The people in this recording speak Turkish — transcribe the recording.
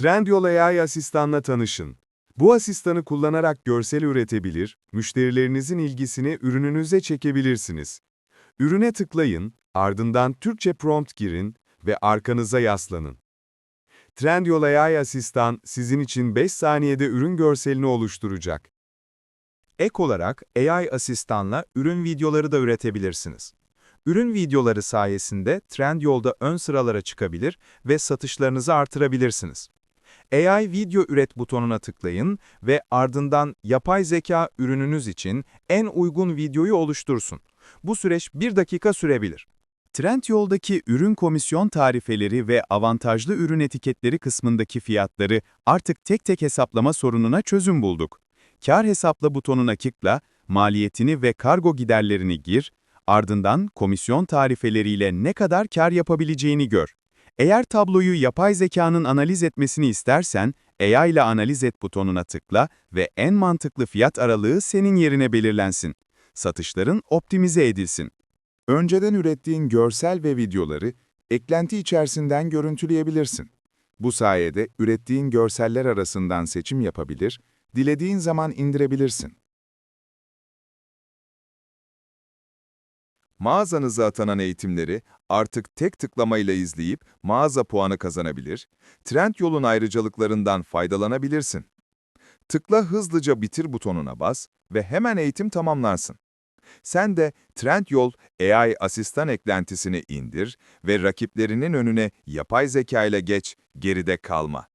Trendyol AI asistanla tanışın. Bu asistanı kullanarak görsel üretebilir, müşterilerinizin ilgisini ürününüze çekebilirsiniz. Ürüne tıklayın, ardından Türkçe prompt girin ve arkanıza yaslanın. Trendyol AI asistan sizin için 5 saniyede ürün görselini oluşturacak. Ek olarak AI asistanla ürün videoları da üretebilirsiniz. Ürün videoları sayesinde Trendyol'da ön sıralara çıkabilir ve satışlarınızı artırabilirsiniz. AI video üret butonuna tıklayın ve ardından yapay zeka ürününüz için en uygun videoyu oluştursun. Bu süreç bir dakika sürebilir. Trendyol'daki ürün komisyon tarifeleri ve avantajlı ürün etiketleri kısmındaki fiyatları artık tek tek hesaplama sorununa çözüm bulduk. Kar hesapla butonuna tıkla, maliyetini ve kargo giderlerini gir, ardından komisyon tarifeleriyle ne kadar kar yapabileceğini gör. Eğer tabloyu yapay zekanın analiz etmesini istersen, AI ile analiz et butonuna tıkla ve en mantıklı fiyat aralığı senin yerine belirlensin. Satışların optimize edilsin. Önceden ürettiğin görsel ve videoları eklenti içerisinden görüntüleyebilirsin. Bu sayede ürettiğin görseller arasından seçim yapabilir, dilediğin zaman indirebilirsin. Mağazanıza atanan eğitimleri artık tek tıklamayla izleyip mağaza puanı kazanabilir, Trendyol'un ayrıcalıklarından faydalanabilirsin. Tıkla hızlıca bitir butonuna bas ve hemen eğitim tamamlansın. Sen de Trendyol AI asistan eklentisini indir ve rakiplerinin önüne yapay zeka ile geç, geride kalma.